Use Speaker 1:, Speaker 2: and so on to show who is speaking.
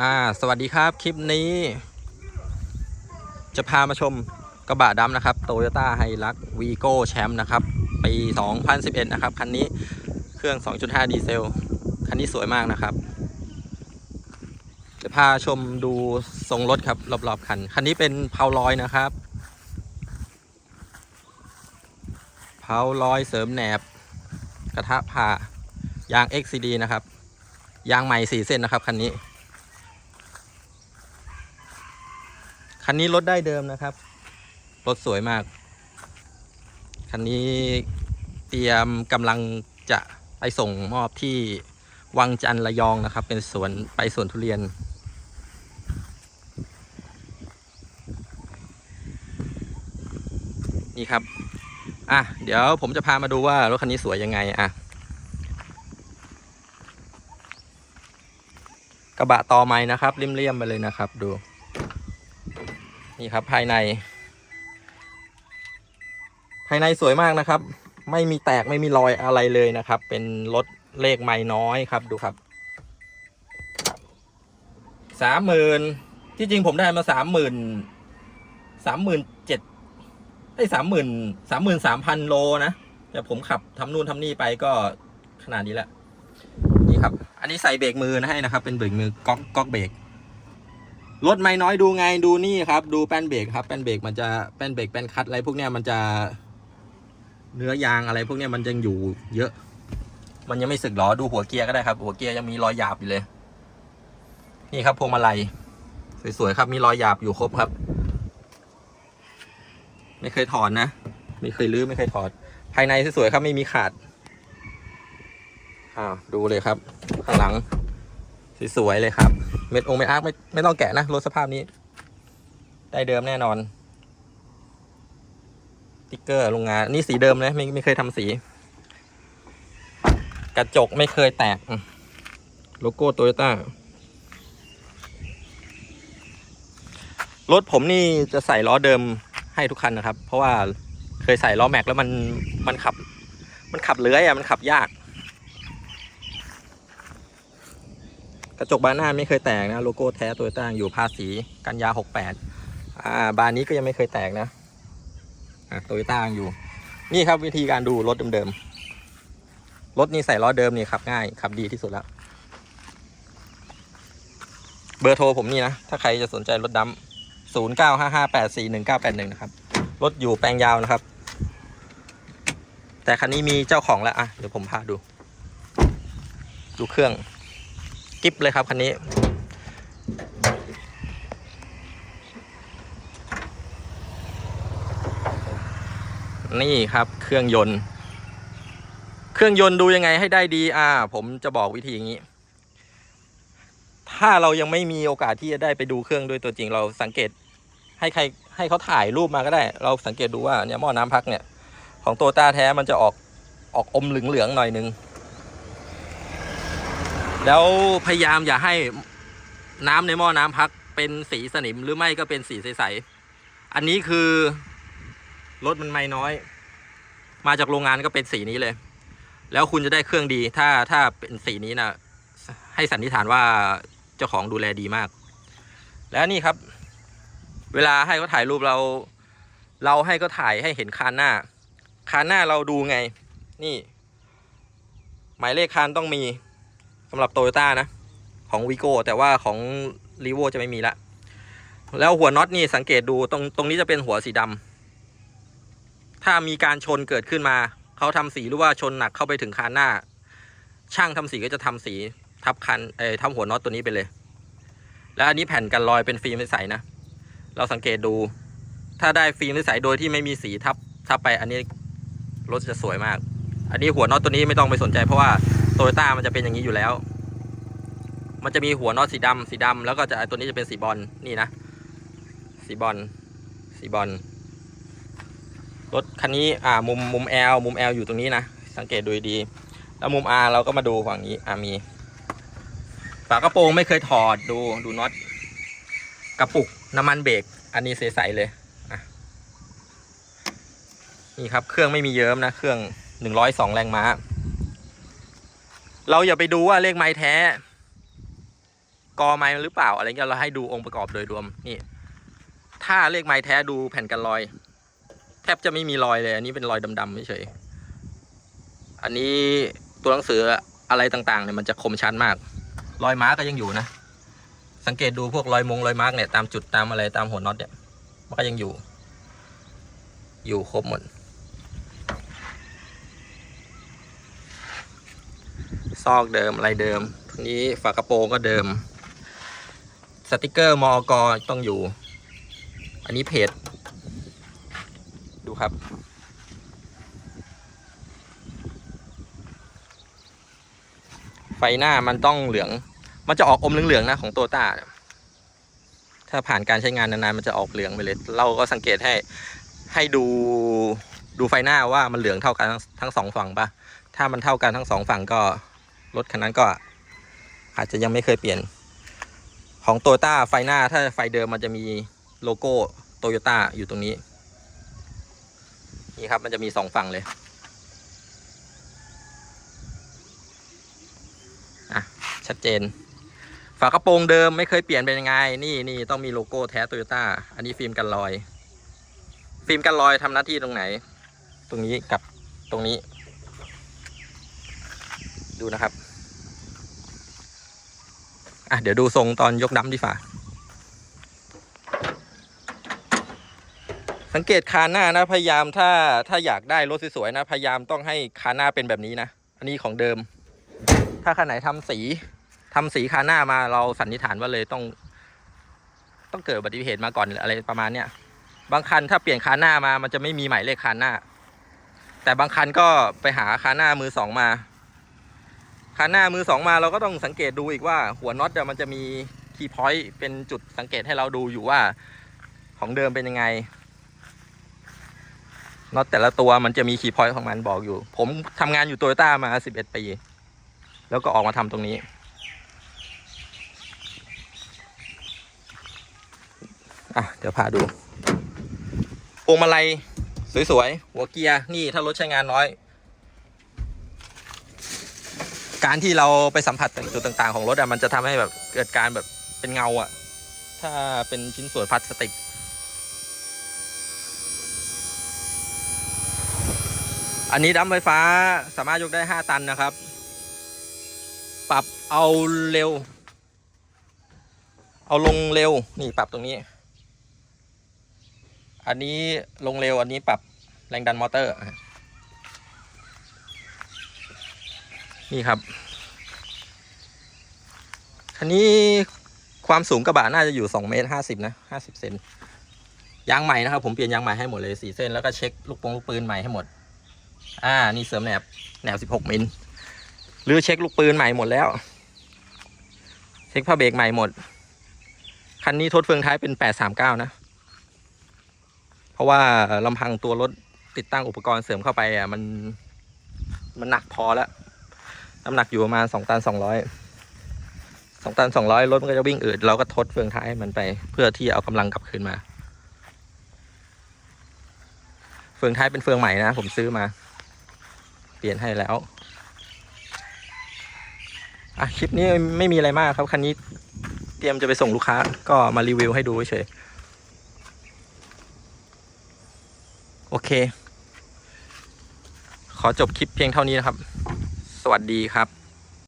Speaker 1: อ่าสวัสดีครับ คลิปนี้ จะพามาชมกระบะดำนะครับ Toyota h i l u x Vigo Champ นะครับ ปี 2011 นะครับ คันนี้เครื่อง 2.5 ดีเซล คันนี้สวยมากนะครับ จะพาชมดูทรงรถครับ รอบๆ คัน คันนี้เป็นเพาลอยนะครับ เพาลอยเสริมแหนบ กระทะผ่ายาง XCD นะครับ ยางใหม่ 4 เส้นนะครับ คันนี้ คันนี้รถได้เดิมนะครับ รถสวยมาก คันนี้เตรียมกำลังจะไปส่งมอบที่วังจันทร์ระยองนะครับ เป็นสวนไปสวนทุเรียน นี่ครับ อะ เดี๋ยวผมจะพามาดูว่ารถคันนี้สวยยังไง อะ กระบะต่อไม้นะครับเลี่ยมๆไปเลยนะครับ ดู นี่ครับภายใน ภายในสวยมากนะครับ ไม่มีแตกไม่มีรอยอะไรเลยนะครับ เป็นรถเลขไม่น้อยครับดูครับสามหมื่นที่จริงผมได้มาสามหมื่นสามหมื่นเจ็ดไอ้สามหมื่นสามหมื่นสามพันโลนะแต่ผมขับทำนู่นทำนี่ไปก็ขนาดนี้แหละนี่ครับ อันนี้ใส่เบรกมือนะให้นะครับ เป็นเบรกมือก๊อกก๊อกเบรก รถไม่น้อยดูไงดูนี่ครับ ดูแป้นเบรกครับ แป้นเบรกมันจะแป้นเบรกแป้นคัดอะไรพวกเนี้ยมันจะเนื้อยางอะไรพวกเนี้ยมันยังอยู่เยอะ มันยังไม่สึกหรอดูหัวเกียร์ก็ได้ครับ หัวเกียร์ยังมีรอยหยาบอยู่เลย นี่ครับพวงมาลัยสวยๆครับมีรอยหยาบอยู่ครบครับ ไม่เคยถอดนะไม่เคยลื้อไม่เคยถอด ภายในสวยๆครับไม่มีขาดอ้าวดูเลยครับ ข้างหลังสวยๆเลยครับ เม็ดองเม็ดอาร์คไม่ไม่ต้องแกะนะรถสภาพนี้ ได้เดิมแน่นอน ติ๊กเกอร์โรงงานนี่สีเดิมเลยไม่ไม่เคยทำสี กระจกไม่เคยแตก โลโก้โตโยต้ารถผมนี่จะใส่ล้อเดิมให้ทุกคันนะครับ เพราะว่าเคยใส่ล้อแม็กแล้วมันมันขับ มันขับเลื้อยอะมันขับยาก กระจกบานหน้าไม่เคยแตกนะโลโก้แท้ตัวตั้งอยู่ภาษีกันยา 68อ่าบานนี้ก็ยังไม่เคยแตกนะตัวตั้งอยู่ นี่ครับวิธีการดูรถเดิมๆรถนี่ใส่ล้อเดิมนี่ขับง่ายขับดีที่สุดแล้วเบอร์โทรผมนี่นะ ถ้าใครจะสนใจรถดำศูนย์เก้าห้าห้าแปดสี่หนึ่งเก้าแปดหนึ่งนะครับ รถอยู่แปลงยาวนะครับ แต่คันนี้มีเจ้าของแล้วอะ เดี๋ยวผมพาดู ดูเครื่อง กิฟเลยครับคันนี้ นี่ครับเครื่องยนต์ เครื่องยนต์ดูยังไงให้ได้ดีอ่าผมจะบอกวิธีอย่างนี้ ถ้าเรายังไม่มีโอกาสที่จะได้ไปดูเครื่องด้วยตัวจริงเราสังเกตให้ใครให้เขาถ่ายรูปมาก็ได้ เราสังเกตดูว่าเนี่ยหม้อน้ำพักเนี่ย ของโตต้าแท้มันจะออกออกอมเหลืองๆหน่อยนึง แล้วพยายามอย่าให้น้ำในหม้อน้ำพักเป็นสีสนิมหรือไม่ก็เป็นสีใสๆ อันนี้คือรถมันไม่น้อย มาจากโรงงานก็เป็นสีนี้เลย แล้วคุณจะได้เครื่องดี ถ้าถ้าเป็นสีนี้นะให้สันนิษฐานว่าเจ้าของดูแลดีมาก แล้วนี่ครับ เวลาให้เขาถ่ายรูปเรา เราให้เขาถ่ายให้เห็นคานหน้า คานหน้าเราดูไง นี่ หมายเลขคานต้องมี สำหรับโตโยต้านะ ของวีโก้แต่ว่าของรีโวจะไม่มีละ แล้วหัวน็อตนี่สังเกตดูตรงตรงนี้จะเป็นหัวสีดำถ้ามีการชนเกิดขึ้นมา เขาทำสีหรือว่าชนหนักเข้าไปถึงคานหน้า ช่างทำสีก็จะทำสีทับคันเอ่ทับหัวน็อตตัวนี้ไปเลย แล้วอันนี้แผ่นกันรอยเป็นฟิล์มใสนะ เราสังเกตดู ถ้าได้ฟิล์มใสโดยที่ไม่มีสีทับทับไปอันนี้รถจะสวยมาก อันนี้หัวน็อตตัวนี้ไม่ต้องไปสนใจเพราะว่า โตโยต้ามันจะเป็นอย่างนี้อยู่แล้ว มันจะมีหัวน็อตสีดำสีดำแล้วก็จะตัวนี้จะเป็นสีบอลนี่นะ สีบอลสีบอลรถคันนี้อ่ามุมมุม L มุม L ออยู่ตรงนี้นะ สังเกตดูดี แล้วมุม R เราก็มาดูฝั่งนี้อ่ามี ฝากระโปรงไม่เคยถอดดูดูน็อตกระปุกน้ำมันเบรกอันนี้ใสๆเลยนี่ครับเครื่องไม่มีเยิ้มนะ เครื่องหนึ่งร้อยสองแรงม้า เราอย่าไปดูว่าเลขไม้แท้ กอไม้หรือเปล่าอะไรเงี้ยเราให้ดูองค์ประกอบโดยรวมนี่ถ้าเลขไม้แท้ดูแผ่นกันรอย แทบจะไม่มีรอยเลย อันนี้เป็นรอยดำๆเฉยอันนี้ตัวหนังสืออะไรต่างๆเนี่ยมันจะคมชัดมาก รอยมาร์กก็ยังอยู่นะ สังเกตดูพวกรอยมงรอยมาร์กเนี่ยตามจุดตามอะไรตามหัวน็อตเนี่ยมันก็ยังอยู่ อยู่ครบหมด ซอกเดิมอะไรเดิมทีนี้ฝากระโปรงก็เดิม สติกเกอร์มอกต้องอยู่ อันนี้เพจดูครับ ไฟหน้ามันต้องเหลือง มันจะออกอมเหลืองๆนะของโตต้าถ้าผ่านการใช้งานนานๆมันจะออกเหลืองไปเลย เราก็สังเกตให้ให้ดูดูไฟหน้าว่ามันเหลืองเท่ากันทั้งสองฝั่งปะถ้ามันเท่ากันทั้งสองฝั่งก็ รถคันนั้นก็อาจจะยังไม่เคยเปลี่ยน ของโตโยต้าไฟหน้าถ้าไฟเดิมมันจะมีโลโก้โตโยต้าอยู่ตรงนี้ นี่ครับมันจะมีสองฝั่งเลยอะชัดเจน ฝากระโปรงเดิมไม่เคยเปลี่ยนเป็นยังไง นี่นี่ต้องมีโลโก้แท้โตโยต้าอันนี้ฟิล์มกันรอย ฟิล์มกันรอยทำหน้าที่ตรงไหน ตรงนี้กับตรงนี้ ดูนะครับ อะเดี๋ยวดูทรงตอนยกดั้มดีฝ่า สังเกตคานหน้านะพยายามถ้าถ้าอยากได้รถสวยๆนะ พยายามต้องให้คานหน้าเป็นแบบนี้นะ อันนี้ของเดิม ถ้าคันไหนทำสีทำสีคานหน้ามาเราสันนิษฐานว่าเลยต้อง ต้องเกิดอุบัติเหตุมาก่อนหรืออะไรประมาณเนี้ยบางคันถ้าเปลี่ยนคานหน้ามามันจะไม่มีหมายเลขคานหน้า แต่บางคันก็ไปหาคานหน้ามือสองมา คานหน้ามือสองมาเราก็ต้องสังเกตดูอีกว่าหัวน็อตมันจะมีคีย์พอยต์เป็นจุดสังเกตให้เราดูอยู่ว่าของเดิมเป็นยังไงน็อตแต่ละตัวมันจะมีคีย์พอยต์ของมันบอกอยู่ ผมทำงานอยู่โตโยต้ามาสิบเอ็ดปี แล้วก็ออกมาทำตรงนี้ อะ เดี๋ยวพาดูพวงมาลัยสวยๆ หัวเกียร์ นี่ถ้ารถใช้งานน้อย การที่เราไปสัมผัสจุดต่าง ๆ ของรถอะมันจะทำให้แบบเกิดการแบบเป็นเงาอะถ้าเป็นชิ้นส่วนพลาสติกอันนี้ดัมไฟฟ้าสามารถยกได้ 5 ตันนะครับ ปรับเอาเร็ว เอาลงเร็ว นี่ปรับตรงนี้ อันนี้ลงเร็ว อันนี้ปรับแรงดันมอเตอร์ นี่ครับ คันนี้ความสูงกระบะน่าจะอยู่สองเมตรห้าสิบนะห้าสิบเซนยางใหม่นะครับ ผมเปลี่ยนยางใหม่ให้หมดเลยสี่เส้นแล้วก็เช็คลูกปงลูกปืนใหม่ให้หมด อ่า นี่เสริมแหนบแหนบสิบหกมิลหรือเช็คลูกปืนใหม่หมดแล้ว เช็คผ้าเบรกใหม่หมด คันนี้ทดเฟืองท้ายเป็นแปดสามเก้านะ เพราะว่าลำพังตัวรถติดตั้งอุปกรณ์เสริมเข้าไปอะมันมันหนักพอแล้ว น้ำหนักอยู่ประมาณสองตันสองร้อยสองตันสองร้อยรถมันก็จะวิ่งอืดเราก็ทดเฟืองท้ายมันไป เพื่อที่เอากำลังกลับคืนมา เฟืองท้ายเป็นเฟืองใหม่นะ ผมซื้อมา เปลี่ยนให้แล้วอะคลิปนี้ไม่มีอะไรมากครับคันนี้เตรียมจะไปส่งลูกค้า ก็มารีวิวให้ดูเฉยโอเค ขอจบคลิปเพียงเท่านี้นะครับ วัสดีครับ